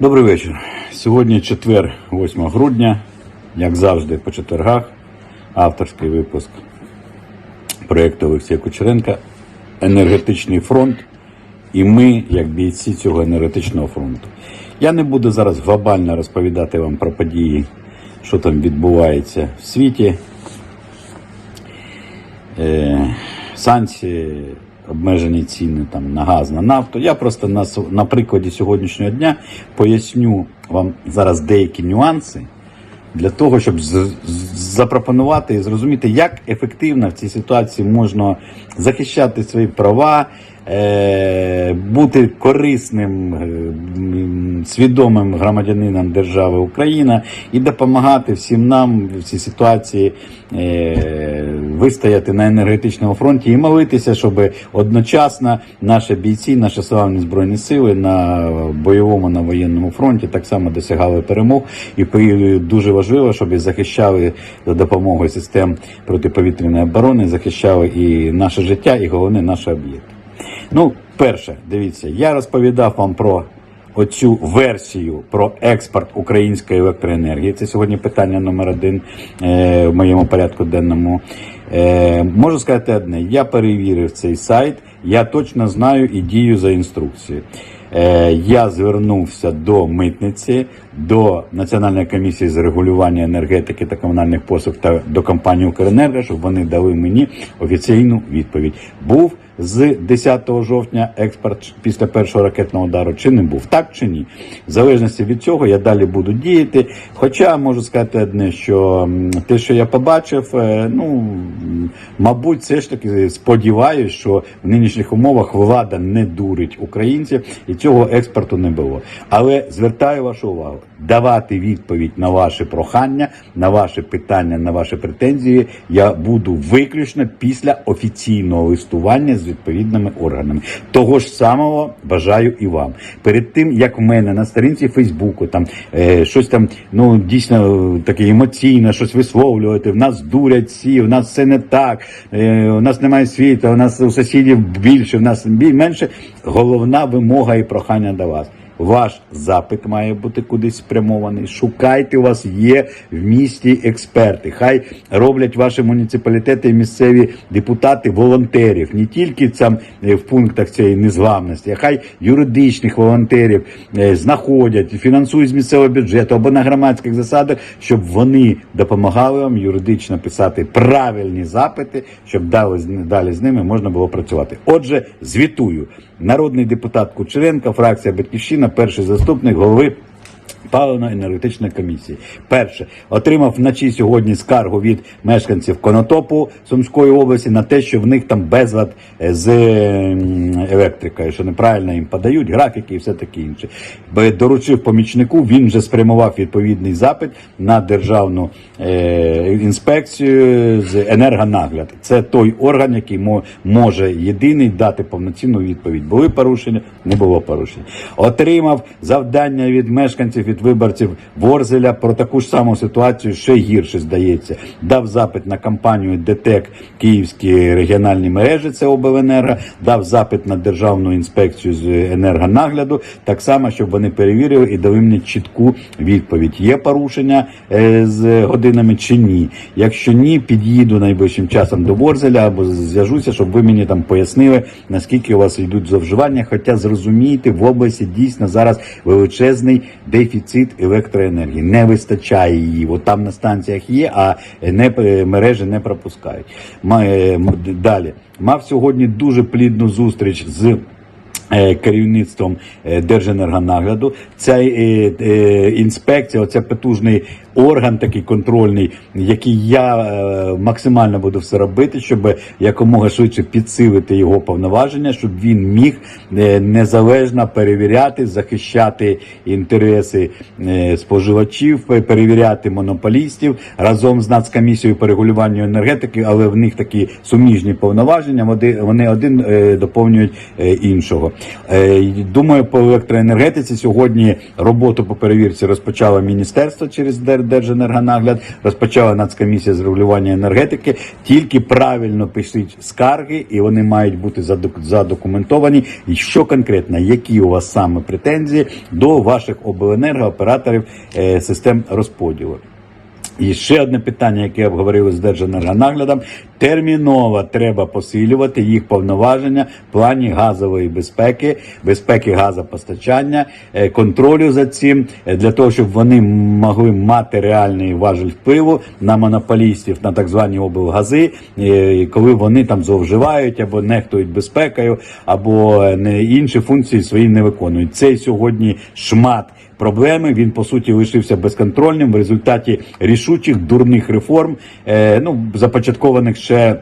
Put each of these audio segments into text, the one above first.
Добрий вечір. Сьогодні четвер, 8 грудня, як завжди, по четвергах, авторський випуск проєкту Олексія Кучеренка Енергетичний фронт. І ми, як бійці цього енергетичного фронту. Я не буду зараз глобально розповідати вам про події, що там відбувається в світі. Е, санкції, обмежені ціни там, на газ, на нафту. Я просто на, на прикладі сьогоднішнього дня поясню вам зараз деякі нюанси для того, щоб з- запропонувати і зрозуміти, як ефективно в цій ситуації можна захищати свої права, бути корисним, е, свідомим громадянином держави Україна і допомагати всім нам в цій ситуації е, вистояти на енергетичному фронті і молитися, щоб одночасно наші бійці, наші славні збройні сили на бойовому на воєнному фронті так само досягали перемог. І дуже важливо, щоб захищали за допомогою систем протиповітряної оборони, захищали і наше життя, і головне наші об'єкти. Ну, перше, дивіться, я розповідав вам про оцю версію про експорт української електроенергії. Це сьогодні питання номер один е, в моєму порядку денному. Е, можу сказати одне: я перевірив цей сайт, я точно знаю і дію за інструкцією. Е, я звернувся до митниці, до Національної комісії з регулювання енергетики та комунальних послуг та до компанії Укренерго, щоб вони дали мені офіційну відповідь. Був з 10 жовтня експорт після першого ракетного удару, чи не був, так чи ні? В залежності від цього я далі буду діяти. Хоча можу сказати одне, що те, що я побачив, е, ну мабуть, все ж таки сподіваюся, що в нинішніх умовах влада не дурить українців і цього експорту не було. Але звертаю вашу увагу, давати відповідь на ваші прохання, на ваші питання, на ваші претензії я буду виключно після офіційного листування з відповідними органами. Того ж самого бажаю і вам. Перед тим як в мене на сторінці Фейсбуку там е, щось там ну дійсно е, таке емоційне, щось висловлювати. В нас дурять всі, в нас все не так. Е, у нас немає світу, у нас у сусідів більше, в нас менше. Головна вимога і прохання до вас. Ваш запит має бути кудись спрямований. Шукайте, у вас є в місті експерти. Хай роблять ваші муніципалітети і місцеві депутати волонтерів, не тільки там е, в пунктах цієї незламності, а хай юридичних волонтерів е, знаходять, фінансують з місцевого бюджету або на громадських засадах, щоб вони допомагали вам юридично писати правильні запити, щоб далі з ними можна було працювати. Отже, звітую. Народний депутат Кучеренко, фракція Батьківщина, перший заступник голови паливно-енергетичної комісії. Перше, отримав вночі сьогодні скаргу від мешканців Конотопу Сумської області на те, що в них там безлад е, з ем, електрикою, що неправильно їм подають графіки і все таке інше. Доручив помічнику, він вже спрямував відповідний запит на державну е, інспекцію з енергонагляд. Це той орган, який може єдиний дати повноцінну відповідь. Були порушення, не було порушень. Отримав завдання від мешканців, від виборців Ворзеля про таку ж саму ситуацію, ще гірше здається. Дав запит на компанію ДТЕК Київські регіональні мережі, це обленерго, дав запит на державну інспекцію з енергонагляду, так само, щоб вони перевірили і дали мені чітку відповідь. Є порушення е, з годинами чи ні. Якщо ні, під'їду найближчим часом до Ворзеля або зв'яжуся, щоб ви мені там пояснили, наскільки у вас йдуть зловживання. Хоча зрозумійте, в області дійсно зараз величезний дефіцит електроенергії. Не вистачає її. От там на станціях є, а не мережі не пропускають. Е, Далі мав сьогодні дуже плідну зустріч з. е, Керівництвом е, Держенергонагляду ця інспекція, оця потужний орган, такий контрольний, який я е, максимально буду все робити, щоб якомога швидше підсилити його повноваження, щоб він міг е, незалежно перевіряти, захищати інтереси е, споживачів, перевіряти монополістів разом з Нацкомісією по регулюванню енергетики, але в них такі суміжні повноваження. Вони, вони один доповнюють іншого. Думаю, по електроенергетиці сьогодні роботу по перевірці розпочало міністерство через Держ- Дер- Держенергонагляд, розпочала Нацкомісія з регулювання енергетики. Тільки правильно пишуть скарги, і вони мають бути задок- задокументовані. І що конкретно, які у вас саме претензії до ваших обленергооператорів е, систем розподілу. І ще одне питання, яке обговорили з Держенергонаглядом. Терміново треба посилювати їх повноваження в плані газової безпеки, безпеки газопостачання, е, контролю за цим, е, для того, щоб вони могли мати реальний важель впливу на монополістів, на так звані облгази, е, коли вони там зловживають або нехтують безпекою, або інші функції свої не виконують. Цей сьогодні шмат проблеми. Він по суті лишився безконтрольним в результаті рішучих дурних реформ, е, ну започаткованих ще.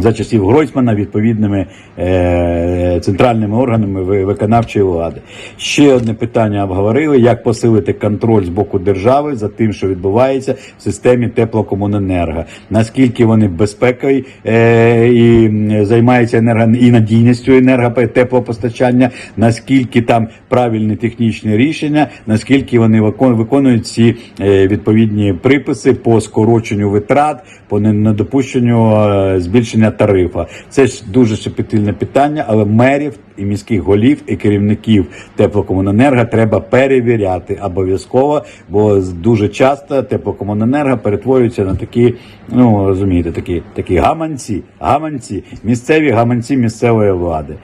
За часів Гройсмана відповідними е, центральними органами виконавчої влади. Ще одне питання обговорили: як посилити контроль з боку держави за тим, що відбувається в системі теплокомуненерго. Наскільки вони безпекою е, і займаються енерго і надійністю енерготеплопостачання, наскільки там правильні технічні рішення, наскільки вони виконують ці е, відповідні приписи по скороченню витрат, по недопущенню е, збільшення тарифа. Це ж дуже щепетильне питання, але мерів і міських голів і керівників теплокомуненерго треба перевіряти обов'язково, бо дуже часто теплокомуненерго перетворюється на такі, ну розумієте, такі, такі гаманці, гаманці, місцеві гаманці місцевої влади.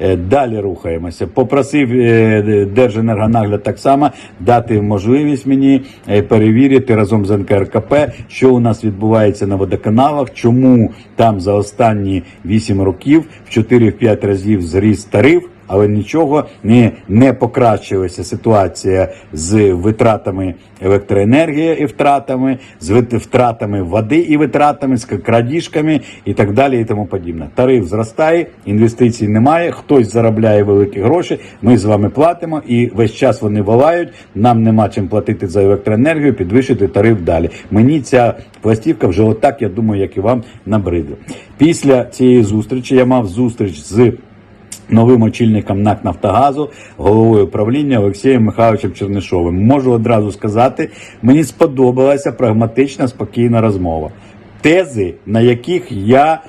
Е, Далі рухаємося. Попросив е, Держенергонагляд так само дати можливість мені е, перевірити разом з НКРКП, що у нас відбувається на водоканалах, чому там за останні 8 років в 4-5 разів зріс тариф. Але нічого не, не покращилася ситуація з витратами електроенергії і втратами, з втратами води і витратами, з крадіжками і так далі, і тому подібне. Тариф зростає, інвестицій немає, хтось заробляє великі гроші. Ми з вами платимо, і весь час вони волають. Нам нема чим платити за електроенергію, підвищити тариф далі. Мені ця пластівка вже отак, я думаю, як і вам набридла. Після цієї зустрічі я мав зустріч з новим очільником НАК Нафтогазу, головою правління Олексієм Михайловичем Чернишовим. Можу одразу сказати, мені сподобалася прагматична, спокійна розмова. Тези, на яких я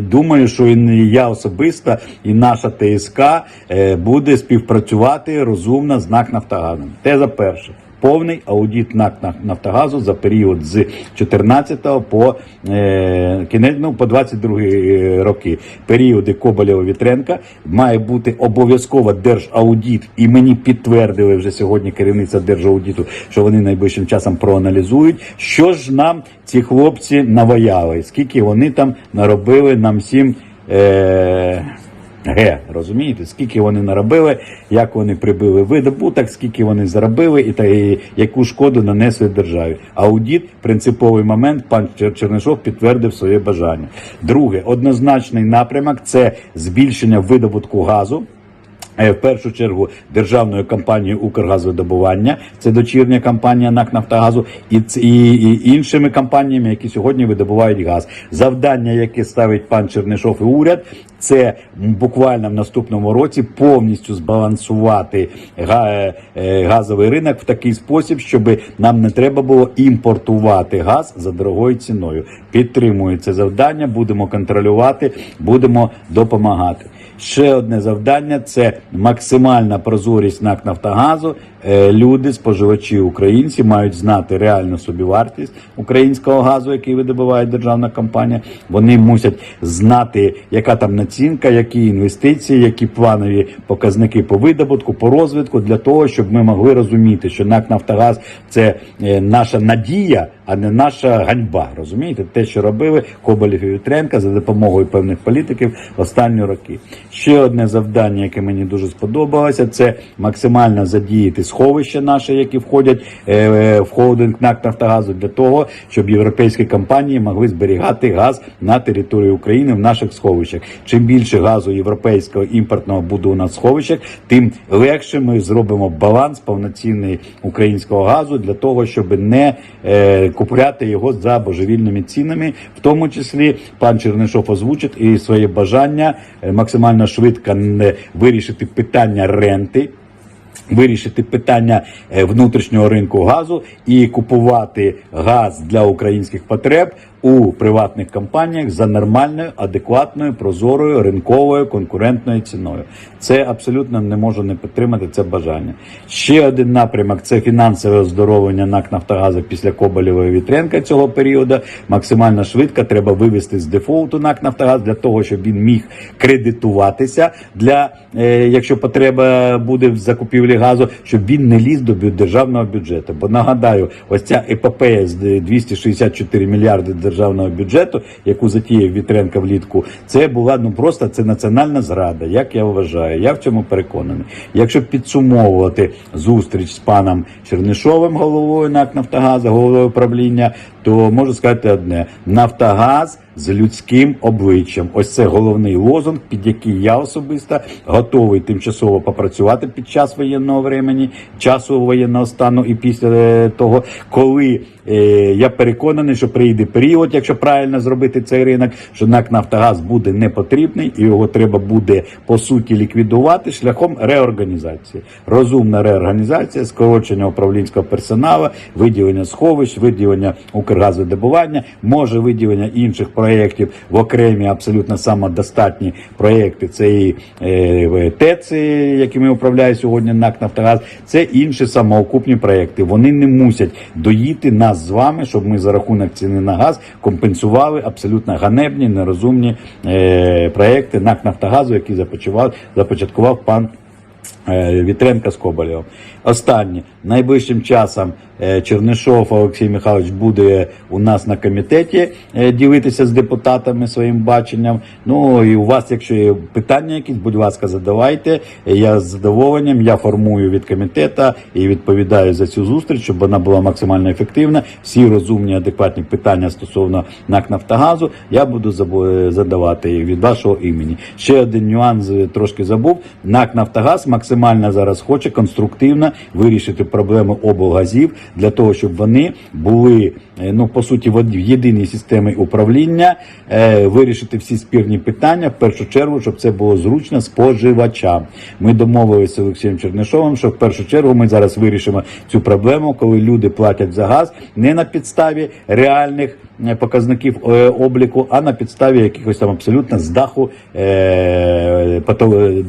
думаю, що і я особисто, і наша ТСК е, буде співпрацювати розумно з НАК Нафтогазом. Теза перша. Повний аудит НАК Нафтогазу за період з 14 по е, кінець, ну, по 22 е, роки. Періоди Коболєва Вітренка має бути обов'язково держаудит, і мені підтвердили вже сьогодні керівниця держаудиту, що вони найближчим часом проаналізують, що ж нам ці хлопці наваяли, скільки вони там наробили нам всім. Е, Г, розумієте, скільки вони наробили, як вони прибили видобуток, скільки вони заробили і, та, і яку шкоду нанесли державі. Аудіт, принциповий момент, пан Чер- Чернишов підтвердив своє бажання. Друге, однозначний напрямок це збільшення видобутку газу. Е, В першу чергу державною компанією Укргазвидобування, це дочірня компанія НАК Нафтогазу, і, і, і іншими компаніями, які сьогодні видобувають газ. Завдання, яке ставить пан Чернишов і уряд, це буквально в наступному році повністю збалансувати е, е, газовий ринок в такий спосіб, щоб нам не треба було імпортувати газ за дорогою ціною. Підтримую це завдання, будемо контролювати, будемо допомагати. Ще одне завдання це максимальна прозорість НАК Нафтогазу. Е, Люди, споживачі українці, мають знати реальну собівартість українського газу, який видобуває державна компанія. Вони мусять знати, яка там націнка, які інвестиції, які планові показники по видобутку, по розвитку, для того, щоб ми могли розуміти, що НАК Нафтогаз це е, наша надія, а не наша ганьба. Розумієте, те, що робили Коболєв і Вітренка за допомогою певних політиків останні роки. Ще одне завдання, яке мені дуже сподобалося, це максимально задіяти сховища наші, які входять е, в холдинг НАК Нафтогазу, для того, щоб європейські компанії могли зберігати газ на території України в наших сховищах. Чим більше газу європейського імпортного буде у нас в сховищах, тим легше ми зробимо баланс повноцінний українського газу для того, щоб не е, купляти його за божевільними цінами, в тому числі пан Чернишов озвучить і своє бажання е, максимально швидко вирішити питання ренти Вирішити питання е, внутрішнього ринку газу і купувати газ для українських потреб у приватних компаніях за нормальною, адекватною, прозорою, ринковою, конкурентною ціною. Це абсолютно не можу не підтримати це бажання. Ще один напрямок це фінансове оздоровлення НАК Нафтогазу після Коболєва і Вітренка цього періоду. Максимально швидко треба вивести з дефолту НАК Нафтогаз для того, щоб він міг кредитуватися для, е, якщо потреба буде в закупівлі газу, щоб він не ліз до державного бюджету. Бо нагадаю, ось ця епопея з 264 мільярди державного бюджету, яку затіяв Вітренка влітку, це була ну просто це національна зрада, як я вважаю. Я в цьому переконаний. Якщо підсумовувати зустріч з паном Чернишовим, головою НАК Нафтогаза, головою правління, то можу сказати одне: Нафтогаз з людським обличчям. Ось це головний лозунг, під який я особисто готовий тимчасово попрацювати під час воєнного времени, часу воєнного стану і після е, того, коли е, я переконаний, що прийде період, якщо правильно зробити цей ринок, що НАК Нафтогаз буде не потрібний і його треба буде по суті ліквідувати шляхом реорганізації. Розумна реорганізація, скорочення управлінського персоналу, виділення сховищ, виділення Укргазодобування, може виділення інших проєктів в окремі абсолютно самодостатні проєкти. Це і е, якими управляє сьогодні НАК Нафтогаз, це інші самоокупні проєкти. Вони не мусять доїти нас з вами, щоб ми за рахунок ціни на газ компенсували абсолютно ганебні, нерозумні е, проєкти НАК Нафтогазу, які започаткував, пан. е, Вітренка з Коболєвим. Останнє найближчим часом Чернишов Олексій Михайлович буде у нас на комітеті е, ділитися з депутатами своїм баченням. Ну і у вас, якщо є питання якісь, будь ласка, задавайте. Я з задоволенням я формую від комітету і відповідаю за цю зустріч, щоб вона була максимально ефективна. Всі розумні, адекватні питання стосовно НАК Нафтогазу я буду забу- задавати від вашого імені. Ще один нюанс е, трошки забув. НАК Нафтогаз максимально зараз хоче конструктивно вирішити проблеми облгазів для того, щоб вони були е, ну по суті в єдиній системі управління, е, вирішити всі спірні питання в першу чергу, щоб це було зручно споживачам. Ми домовилися з Олексієм Чернишовим, що в першу чергу ми зараз вирішимо цю проблему, коли люди платять за газ не на підставі реальних показників е, обліку, а на підставі якихось там абсолютно з даху е,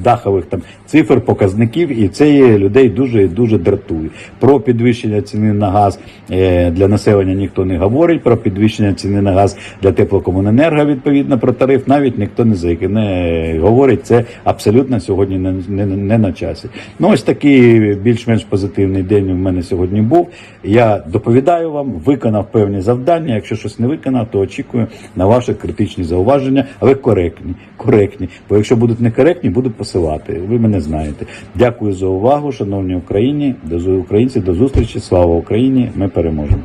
дахових там цифр, показників, і це людей дуже і дуже дратує. Про підвищення ціни на газ е, для населення ніхто не говорить. Про підвищення ціни на газ для теплокомуненерго, відповідно про тариф, навіть ніхто не, заик- не говорить. Це абсолютно сьогодні не, не, не на часі. Ну ось такий більш-менш позитивний день у мене сьогодні був. Я доповідаю вам, виконав певні завдання. Якщо щось не виконав, то очікую на ваші критичні зауваження, але коректні. Коректні. Бо якщо будуть некоректні, буду посилати. Ви мене знаєте. Дякую за увагу, шановні Україні, до українці. До зустрічі. Слава Україні! Ми переможемо.